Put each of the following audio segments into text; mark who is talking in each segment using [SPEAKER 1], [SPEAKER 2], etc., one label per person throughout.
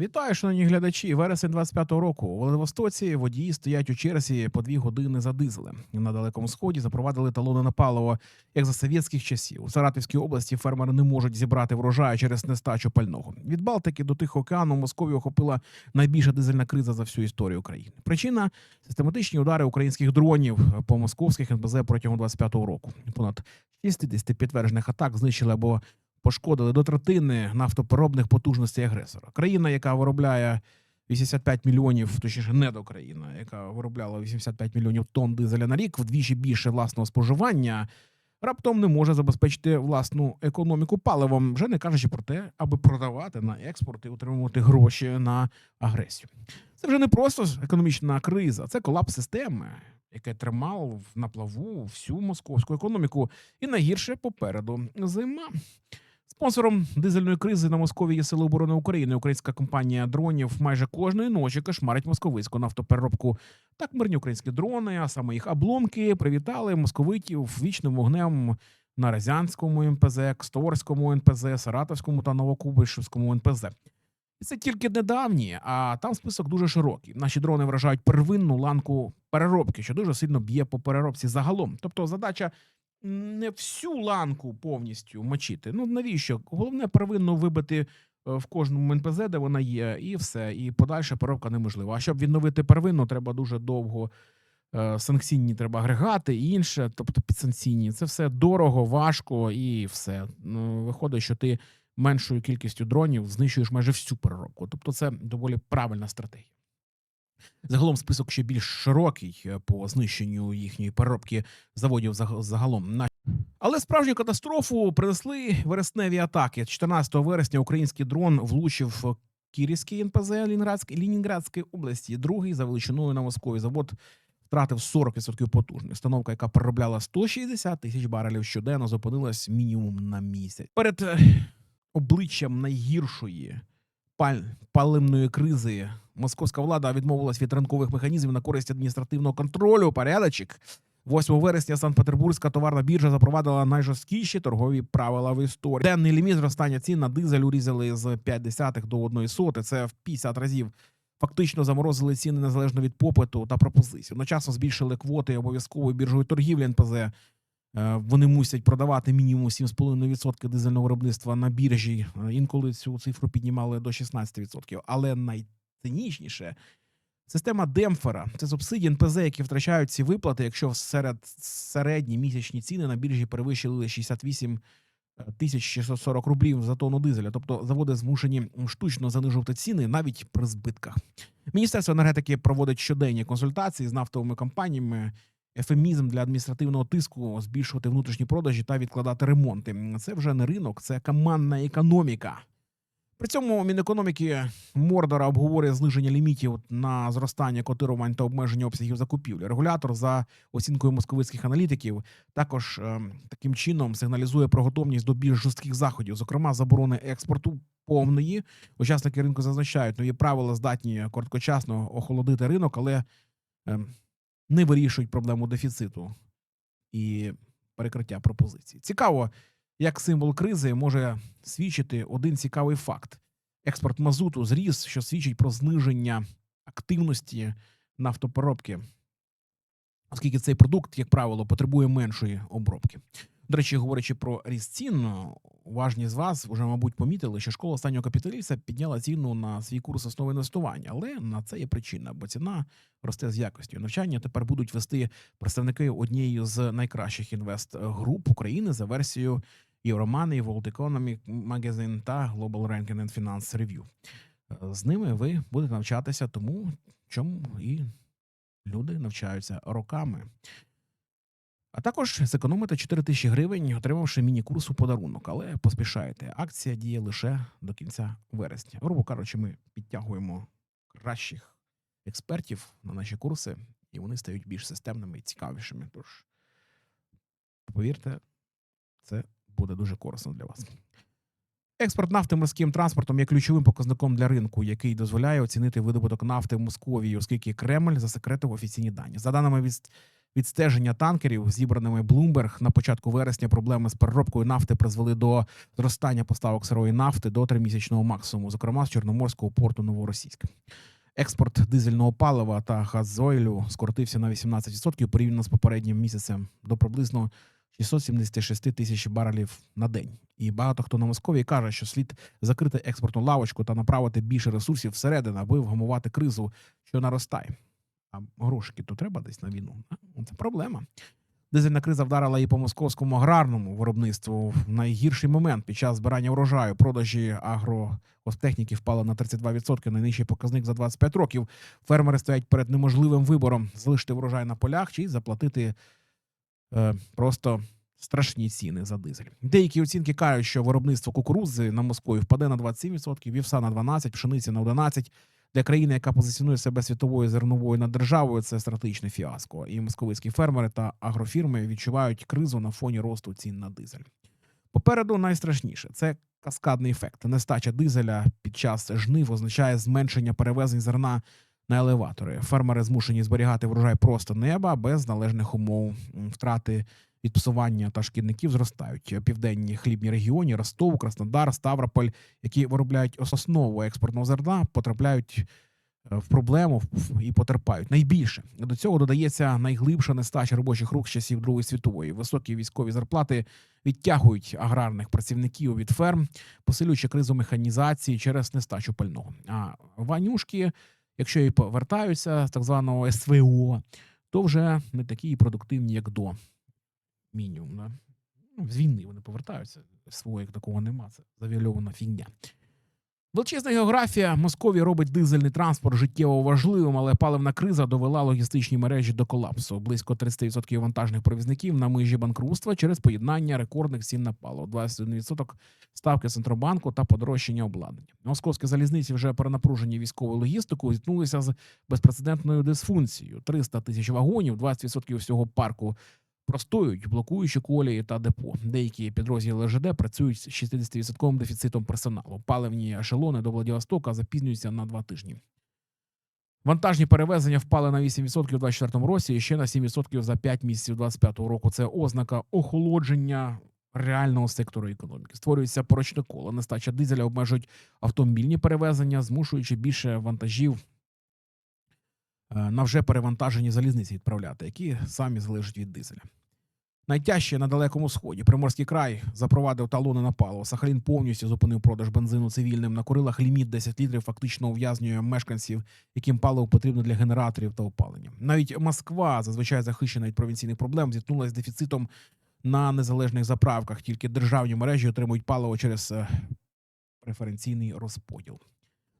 [SPEAKER 1] Вітаю, шановні глядачі. Вересень 25-го року у Владивостоці водії стоять у черзі по дві години за дизелем. На далекому сході запровадили талони на паливо, як за совєтських часів. У Саратовській області фермери не можуть зібрати врожай через нестачу пального. Від Балтики до Тихого океану Московію охопила найбільша дизельна криза за всю історію України. Причина систематичні удари українських дронів по московських НПЗ протягом 25-го року. Понад 60 підтверджених атак знищили або пошкодили до третини нафтопереробних потужностей агресора. Країна, яка виробляє 85 мільйонів, точніше, не до країна, яка виробляла 85 мільйонів тонн дизеля на рік, вдвічі більше власного споживання, раптом не може забезпечити власну економіку паливом, вже не кажучи про те, аби продавати на експорт і отримувати гроші на агресію. Це вже не просто економічна криза, це колапс системи, яке тримав на плаву всю московську економіку. І найгірше попереду зима. Спонсором дизельної кризи на Москові є Сили оборони України. Українська компанія дронів майже кожної ночі кошмарить московицьку нафтопереробку. Так мирні українські дрони, а саме їх обломки, привітали московитів вічним вогнем на Рязанському НПЗ, Ксторському НПЗ, Саратовському та Новокубишевському НПЗ. І це тільки недавні, а там список дуже широкий. Наші дрони вражають первинну ланку переробки, що дуже сильно б'є по переробці загалом. Тобто задача не всю ланку повністю мочити. Ну навіщо? Головне первинно вибити е, в кожному НПЗ, де вона є, і все. І подальша переробка неможлива. А щоб відновити первинну, треба дуже довго. е, Санкційні треба агрегати і інше, тобто підсанкційні. Це все дорого, важко і все. Ну, виходить, що ти меншою кількістю дронів знищуєш майже всю переробку. Тобто, це доволі правильна стратегія. Загалом список ще більш широкий е, по знищенню їхньої переробки заводів заг- загалом. На- Але справжню катастрофу принесли вересневі атаки. 14 вересня український дрон влучив Кірівський НПЗ Лінінградської області. Другий за величиною на Москові завод втратив 40% потужності. Установка, яка переробляла 160 тисяч барелів щоденно, зупинилась мінімум на місяць. Перед е, обличчям найгіршої паль... паливної кризи московська влада відмовилась від ринкових механізмів на користь адміністративного контролю. Порядочок. 8 вересня Санкт-Петербурзька товарна біржа запровадила найжорсткіші торгові правила в історії. Денний ліміт зростання цін на дизель урізали з 0,5 до 1 соти. Це в 50 разів. Фактично заморозили ціни незалежно від попиту та пропозицій. Одночасно збільшили квоти обов'язкової біржової торгівлі НПЗ. Е, Вони мусять продавати мінімум 7,5% дизельного виробництва на біржі. Е, Інколи цю цифру піднімали до 16%. Але найцинічніше система демпфера це субсидії НПЗ, які втрачають ці виплати, якщо серед середні місячні ціни на біржі перевищили 68 тисяч 640 рублів за тонну дизеля. Тобто заводи змушені штучно занижувати ціни навіть при збитках. Міністерство енергетики проводить щоденні консультації з нафтовими компаніями. Ефемізм для адміністративного тиску збільшувати внутрішні продажі та відкладати ремонти. Це вже не ринок, це командна економіка. При цьому Мінекономіки Мордора обговорює зниження лімітів на зростання котирувань та обмеження обсягів закупівлі. Регулятор, за оцінкою московицьких аналітиків, також е, таким чином сигналізує про готовність до більш жорстких заходів, зокрема заборони експорту повної. Учасники ринку зазначають, нові правила здатні короткочасно охолодити ринок, але е, не вирішують проблему дефіциту і перекриття пропозицій. Цікаво, як символ кризи може свідчити один цікавий факт: експорт мазуту зріс, що свідчить про зниження активності нафтопереробки, оскільки цей продукт, як правило, потребує меншої обробки. До речі, говорячи про ріст цін, уважні з вас вже, мабуть, помітили, що школа останнього капіталіста підняла ціну на свій курс основи інвестування, але на це є причина, бо ціна росте з якістю. Навчання тепер будуть вести представники однієї з найкращих інвест-груп України за версією Euromoney, World Economic Magazine та Global Ranking and Finance Review. З ними ви будете навчатися тому, чому і люди навчаються роками. А також зекономите 4 тисячі гривень, отримавши міні-курс у подарунок, але поспішайте. Акція діє лише до кінця вересня. Грубо кажучи, ми підтягуємо кращих експертів на наші курси, і вони стають більш системними і цікавішими. Тож, повірте, це буде дуже корисно для вас. Експорт нафти морським транспортом є ключовим показником для ринку, який дозволяє оцінити видобуток нафти в Московії, оскільки Кремль засекретив офіційні дані. За даними від відстеження танкерів, зібраними Bloomberg на початку вересня, проблеми з переробкою нафти призвели до зростання поставок сирої нафти до тримісячного максимуму, зокрема з Чорноморського порту Новоросійськ. Експорт дизельного палива та газойлю скоротився на 18% порівняно з попереднім місяцем до приблизно 676 тисяч барелів на день. І багато хто на Московії каже, що слід закрити експортну лавочку та направити більше ресурсів всередину, аби вгамувати кризу, що наростає. А грошики то треба десь на війну. Це проблема. Дизельна криза вдарила і по московському аграрному виробництву в найгірший момент під час збирання врожаю. Продажі агрохозтехніки впали на 32%, найнижчий показник за 25 років. Фермери стоять перед неможливим вибором залишити врожай на полях чи заплатити е, просто страшні ціни за дизель. Деякі оцінки кажуть, що виробництво кукурудзи на Москві впаде на 27%, вівса на 12%, пшениці на 11%. Для країни, яка позиціонує себе світовою зерновою наддержавою, це стратегічне фіаско. І московицькі фермери та агрофірми відчувають кризу на фоні росту цін на дизель. Попереду найстрашніше це каскадний ефект. Нестача дизеля під час жнив означає зменшення перевезень зерна на елеватори. Фермери змушені зберігати врожай просто неба без належних умов. Втрати від псування та шкідників зростають. Південні хлібні регіони Ростов, Краснодар, Ставрополь, які виробляють основу експортного зерна, потрапляють е, в проблему і потерпають найбільше. До цього додається найглибша нестача робочих рук з часів Другої світової. Високі військові зарплати відтягують аграрних працівників від ферм, посилюючи кризу механізації через нестачу пального. А ванюшки, якщо і повертаються з так званого СВО, то вже не такі продуктивні, як до мінімум. Да? Ну, з війни вони повертаються. СВО як такого нема. Це завіальована фігня. Величезна географія Москові робить дизельний транспорт життєво важливим, але паливна криза довела логістичні мережі до колапсу. Близько 30% вантажних провізників на межі банкрутства через поєднання рекордних цін на паливо. 21% ставки центробанку та подорожчання обладнання. Московські залізниці вже перенапружені військовою логістикою зіткнулися з безпрецедентною дисфункцією. 300 тисяч вагонів, 20% всього парку простоюють, блокуючи колії та депо. Деякі підрозділи ЛЖД працюють з 60% дефіцитом персоналу. Паливні ешелони до Владивостока запізнюються на два тижні. Вантажні перевезення впали на 8% у 2024 році і ще на 7% за 5 місяців 2025 року. Це ознака охолодження реального сектору економіки. Створюється порочне коло. Нестача дизеля обмежують автомобільні перевезення, змушуючи більше вантажів е, на вже перевантажені залізниці відправляти, які самі залежать від дизеля. Найтяжче на далекому сході. Приморський край запровадив талони на паливо. Сахалін повністю зупинив продаж бензину цивільним. На Курилах ліміт 10 літрів фактично ув'язнює мешканців, яким паливо потрібно для генераторів та опалення. Навіть Москва, зазвичай захищена від провінційних проблем, зіткнулася з дефіцитом на незалежних заправках. Тільки державні мережі отримують паливо через е, преференційний розподіл.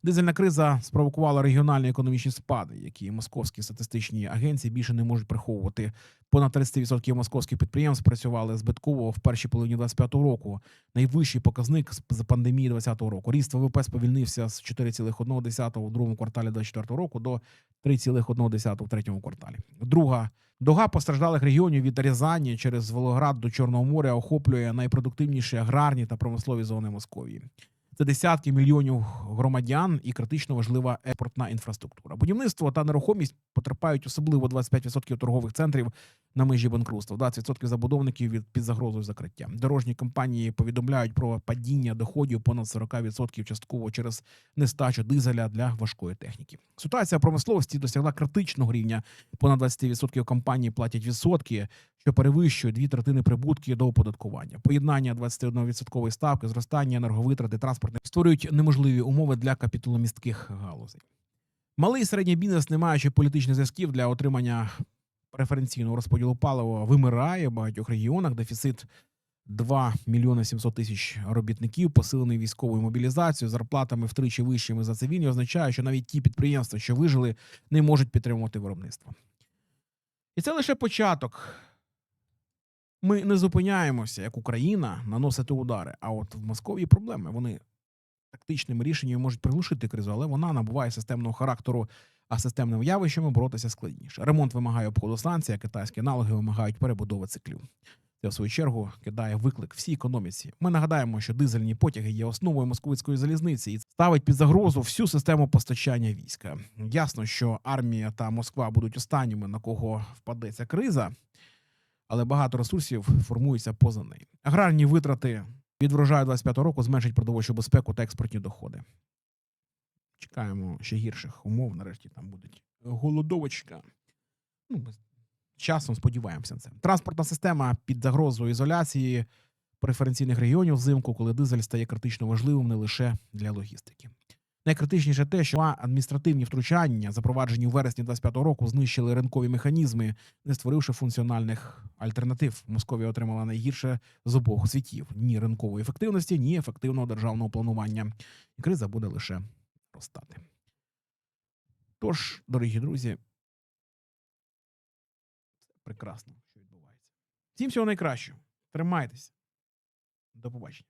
[SPEAKER 1] Дизельна криза спровокувала регіональні економічні спади, які московські статистичні агенції більше не можуть приховувати. Понад 30% московських підприємств працювали збитково в першій половині 25 року. Найвищий показник з пандемії 20 року. Ріст ВВП сповільнився з 4,1% у другому кварталі 24 року до 3,1% у третьому кварталі. Друга дога постраждалих регіонів від Рязані через Волгоград до Чорного моря охоплює найпродуктивніші аграрні та промислові зони Московії. Це десятки мільйонів громадян і критично важлива експортна інфраструктура. Будівництво та нерухомість потерпають особливо 25% торгових центрів на межі банкрутства, 20% забудовників від під загрозою закриття. Дорожні компанії повідомляють про падіння доходів понад 40% частково через нестачу дизеля для важкої техніки. Ситуація промисловості досягла критичного рівня. Понад 20% компаній платять відсотки, що перевищує дві третини прибутки до оподаткування. Поєднання 21% ставки, зростання енерговитрати, транспортних створюють неможливі умови для капіталомістких галузей. Малий і середній бізнес, не маючи політичних зв'язків для отримання преференційного розподілу палива, вимирає в багатьох регіонах. Дефіцит 2 мільйони 700 тисяч робітників, посилений військовою мобілізацією, зарплатами втричі вищими за цивільні, означає, що навіть ті підприємства, що вижили, не можуть підтримувати виробництво. І це лише початок. Ми не зупиняємося, як Україна, наносити удари. А от в Московії проблеми. Вони тактичними рішеннями можуть приглушити кризу, але вона набуває системного характеру, а з системними явищами боротися складніше. Ремонт вимагає обходу станції, а китайські аналоги вимагають перебудови циклів. Це, в свою чергу, кидає виклик всій економіці. Ми нагадаємо, що дизельні потяги є основою московської залізниці і ставить під загрозу всю систему постачання війська. Ясно, що армія та Москва будуть останніми, на кого впаде ця криза, але багато ресурсів формується поза нею. Аграрні витрати від врожаю 25 року зменшать продовольчу безпеку та експортні доходи. Чекаємо ще гірших умов. Нарешті там буде голодовочка. Ну, ми часом сподіваємося на це. Транспортна система під загрозою ізоляції преференційних регіонів взимку, коли дизель стає критично важливим не лише для логістики. Найкритичніше те, що адміністративні втручання, запроваджені у вересні 25-го року, знищили ринкові механізми, не створивши функціональних альтернатив. Московія отримала найгірше з обох світів: ні ринкової ефективності, ні ефективного державного планування. І криза буде лише ростати. Тож, дорогі друзі, прекрасно, що відбувається. Всім всього найкращого. Тримайтеся. До побачення.